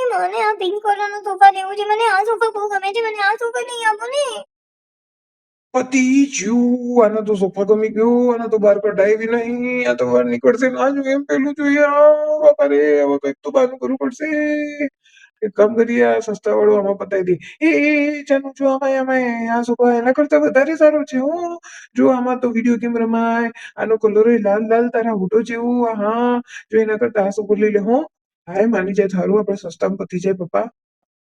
એ મને આ પિંક કલરનો સોફા લેવો છે. મને આ સોફા બહુ ગમે છે. મને આ સોફા નહીં આપો ને. પતિ જ્યુ આનો તો સોફા ગમી ગયો. આનો તો બહાર કઢાય બી નહીં. આ તો બહાર નીકળશે ના. જોઈએ એમ પેલું જોઈએ બાપા રે. હવે કંઈક તો બહારનું કરવું પડશે. એક કામ કરીએ આ સસ્તા વાળું આમાં પતાવી એ એ એ, જાનું જો આમાં આમાં આ સોફા એના કરતા વધારે સારો છે હો. જો આમાં તો વીડિયો ગેમ રમાય. આનો કલર લાલ લાલ તારા હોટો જેવું. હા જો એના કરતા આ સોફો લઈ લે હો. હાય, માની જાય થારું, આપણે સસ્તામાં પતી જાય, પપ્પા.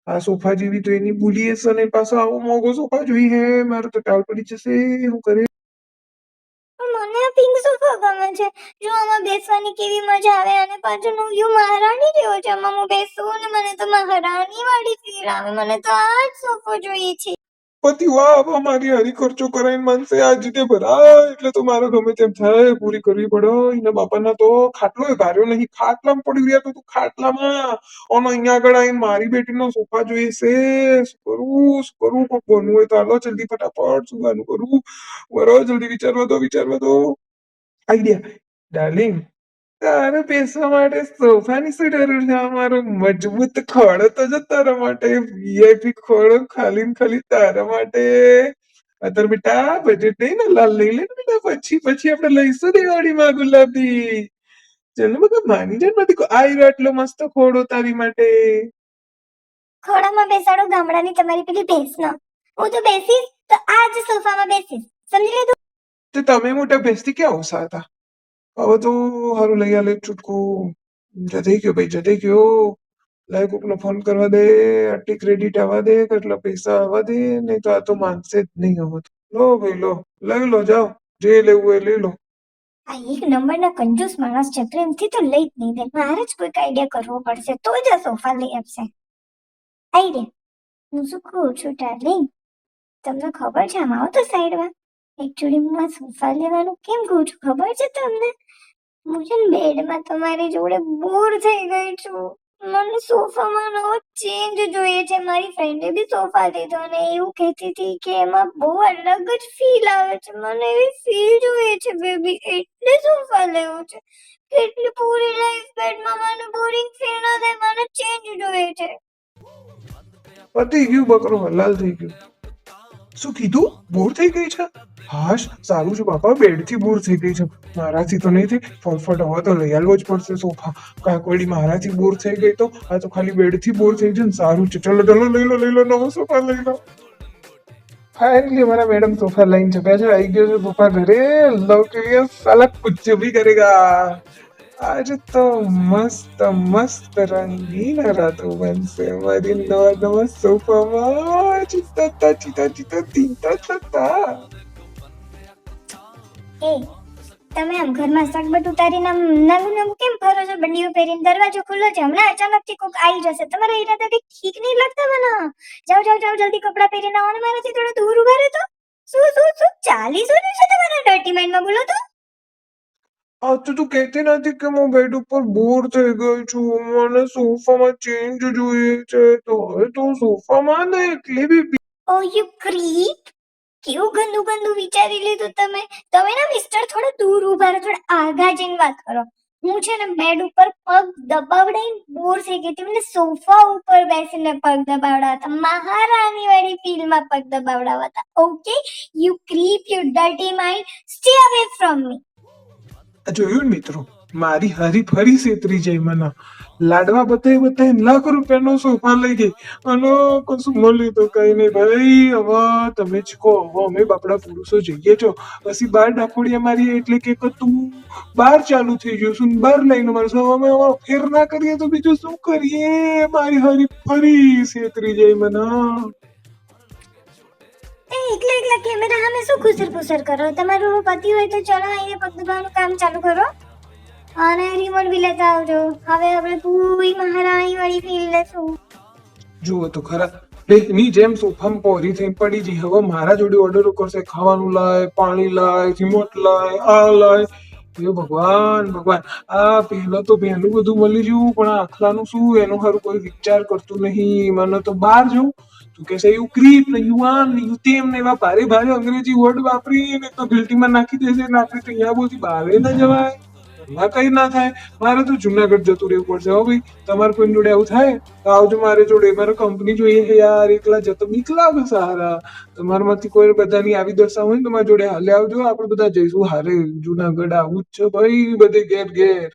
આ સોફા જેવી તો એની ભૂલી હશે અને પાછો આવો મોંઘો સોફા જોઈએ મારો તો ટાળ પડી જશે, હું કરે? મને પિંક સોફા ગમે છે. જો આમાં બેસવાની કેવી મજા આવે, અને પાછળનો વ્યૂ મહારાણી જેવો છે, આમાં હું બેસું ને મને તો મહારાણી વાળી ફીલ આવે. મને તો આ જ સોફો જોઈએ છે. પતિ, વાહ મારી હરી ખર્ચો કરાઈને માનશે આ જીતે ભરાય. એટલે તો મારે ગમે તેમ થાય, પૂરી કરવી પડે. એના બાપાના તો ખાટલો ભાર્યો નહીં. ખાટલામાં પડી રહ્યા તો તું ખાટલામાં. ઓનો અહીંયા આગળ આવીને મારી બેટીનો સોફા જોઈએ છે શું કરું શું કરું? કોક બનવું હોય તો હાલો, જલ્દી ફટાફટ શું ગાનું કરું? બરો જલ્દી વિચારવા દો વિચારવા દો. આઈડિયા. ડાર્લિંગ તારે બેસવા માટે સોફાની શું જરૂર છે અમારો મજબૂત ખોળો તો જો તારા માટે વીઆઈપી ખોળો ખાલી ને ખાલી તારા માટે. અત્યારે બેટા બજેટ નહીં ને લાલ લઈ લે બેટા પછી પછી આપણે લઈશું દિવાળીમાં ગુલાબી ચલ બધા માની જાય નથી રહ્યો એટલો મસ્ત ખોળો તારી માટે. ખોડામાં બેસાડો ગામડાની તમારી પેલી ભેંસનો હું તો બેસીશ તો આ જ સોફામાં બેસીશ. સમજી લીધું તો? તમે મોટા ભેંસથી ક્યાં ઓછા હતા હવે તો હારું લઈ આલે છૂટકું જતી ગયો ભાઈ જતી ગયો લાય કોકનો ફોન કરવા દે આટલી ક્રેડિટ આવવા દે કેટલા પૈસા આવવા દે નહીં તો આ તો માનશે જ નહીં હવે તો. લો ભાઈ લો લઈ લો જાઓ જે લેવું એ લઈ લો આ એક નંબરના કંજૂસ માણસ છે પ્રેમથી તો લઈ જ નહીં દે મારે જ કોઈક આઈડિયા કરવો પડશે તો જ આ સોફા લઈ આપશે આઈડિયા હું શું કહું છું ડાર્લિંગ તમને ખબર છે આમ આવો તો સાઈડમાં એકચ્યુઅલી સોફા લેવાનું કેમ કહું છું? ખબર છે તમને? હું છે બેડમાં તમારી જોડે બોર થઈ ગઈ છું. મને સોફામાં નવો ચેન્જ જોઈએ છે. મારી ફ્રેન્ડે બી સોફા લીધો અને એવું કહેતી હતી કે એમાં બહુ અલગ જ ફીલ આવે છે. મને એવી ફીલ જોઈએ છે બેબી એટલે સોફા લેવો છે. કેટલી પૂરી લાઈફ બેડમાં મને બોરિંગ ફીલ ના થાય, મને ચેન્જ જોઈએ છે. પતી ગયું બકરો, હલાલ થઈ ગયું. શું કીધું? બોર થઈ ગઈ છે? હાશ સારું છે બાપા બેડથી બોર થઈ ગઈ છે. મારાથી તો નહીં થઈ ફળફળ હવે તો લઈ આવવો જ પડશે સોફા. કાકવડી મારાથી બોર થઈ ગઈ તો, આ તો ખાલી બેડથી બોર થઈ છે ને સારું છે. ચલો ચલો, લઈ લો લઈ લો, નવો સોફા લઈ લો. ફાઇનલી મારા મેડમ સોફા લઈને ચપ્યા છે આવી ગયો છે સોફા ઘરે. લવ કે સાલા કુછ ભી કરેગા. આજ તો મસ્ત મસ્ત રંગીન રાતો બનશે. મારી નવા નવા સોફામાં ચિતા ચિતા ચિતા ચિતા ચિતા એ તમે આમ ઘરમાં સગબટ ઉતારીને આમ નવું નવું કેમ ફરો છો? બંડીઓ પહેરીને દરવાજો ખુલ્લો છે. હમણાં અચાનકથી કોક આવી જશે. તમારા ઈરાદા કઈ ઠીક નહીં લાગતા મને. જાઓ જાઓ જાઓ જલ્દી કપડાં પહેરીને આવો ને મારાથી થોડો દૂર ઊભા રહેતો શું શું શું? ચાલી શું છે તમારા ડર્ટી માઇન્ડમાં બોલો તો. આ તો તું કહેતી નથી કે હું બેડ ઉપર બોર થઈ ગઈ છું. મને સોફામાં ચેન્જ જોઈએ છે. તો હવે તું સોફામાં ને એકલી બી ઓ યુ ક્રીપ કેવું ગંદુ ગંદુ વિચારી લીધું તમે? તમે ના મિસ્ટર થોડા દૂર ઊભા રહો, થોડા આગા જઈને વાત કરો. હું છે ને બેડ ઉપર પગ દબાવડાઈને બોર થઈ ગઈ મને સોફા ઉપર બેસીને પગ દબાવડાવતા મહારાણી વાળી ફીલમાં પગ દબાવડાવતા okay you creep you dirty mind stay away from me જોયું મિત્રો? મારી હરી ફરી સેતરી જાય મને. લાડવા બતાવી બતાવી લાખ રૂપિયાનો સોફા લઈ ગઈ. અને કશું મળ્યું તો કઈ નહીં. ભાઈ, હવે તમે જ કહો. હવે અમે બાપડા પુરુષો જઈએ છો. પછી બાર ડાકોડિયા મારી એટલે કે તું બાર ચાલુ થઈ ગયું છું. બાર લઈને મળશે હવે અમે હવે ફેર ના કરીએ તો બીજું શું કરીએ? મારી હરી ફરી સેતરી જાય મને. એકલા એકલા કેમેરા સામે શું ખુસર ખુસર કરો? તમારું પતિ હોય તો ચલો અહીંયા પગ દબાવવાનું કામ ચાલુ કરો. અને રિમોટ બી લેતા આવજો. હવે આપણે પૂરી મહારાણી વાળી ફીલ લેશું. જુઓ તો ખરા. ની જેમ સોફામાં પોરી થઈ પડી જી હવે મારા જોડે ઓર્ડર કરશે. ખાવાનું લાય, પાણી લાય રિમોટ લાય, આ લાય. હે ભગવાન ભગવાન. આ પહેલા તો પહેલું બધું મળી ગયું, પણ આખલાનું શું? એનું હારું કોઈ વિચાર કરતું નહીં. મને તો બહાર જવું. તું કે છે યુ ક્રીપ ને યુવાન ને યુતેમ ને એવા ભારે ભારે અંગ્રેજી વર્ડ વાપરી ને તો ગિલ્ટીમાં નાખી દેશે ને આપણે તો અહીંયા બોલતી બહાર ના જવાય. કઈ ના થાય. મારે તો જુનાગઢ જતું રહેવું પડશે. હો ભાઈ, તમારે કોઈ જોડે આવું થાય? તો આવજો મારે જોડે. મારે કંપની જોઈએ છે યાર, એકલા જતો બીક લાગે સારા. તમારામાંથી કોઈ બધાની આવી દશા હોય ને તમારા જોડે, હાલે આવજો. આપણે બધા જઈશું. હારે જુનાગઢ આવું જ છે ભાઈ, બધે ઘેર ઘેર.